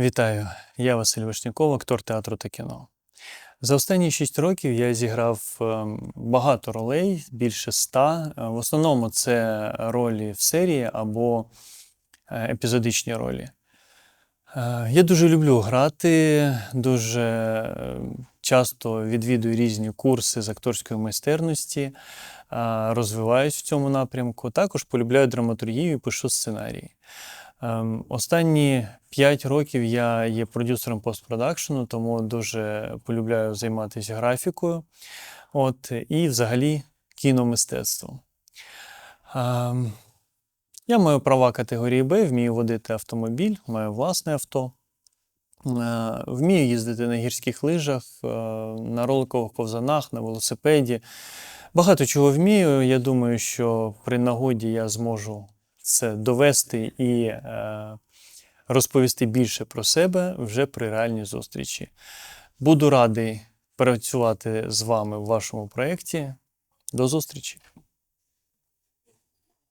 Вітаю, я Василь Вишняков, актор театру та кіно. За останні шість років я зіграв ем, багато ролей, більше ста. Е, В основному це ролі в серії або е, епізодичні ролі. Е, Я дуже люблю грати, дуже е, часто відвідую різні курси з акторської майстерності, розвиваюсь в цьому напрямку. Також полюбляю драматургію і пишу сценарії. Ем, Останні 5 років я є продюсером постпродакшену, тому дуже полюбляю займатися графікою. От, і взагалі кіномистецтвом. Ем, Я маю права категорії Б, вмію водити автомобіль, маю власне авто. Е, Вмію їздити на гірських лижах, е, на роликових ковзанах, на велосипеді. Багато чого вмію. Я думаю, що при нагоді я зможу це довести і е, розповісти більше про себе вже при реальній зустрічі. Буду радий працювати з вами в вашому проєкті. До зустрічі!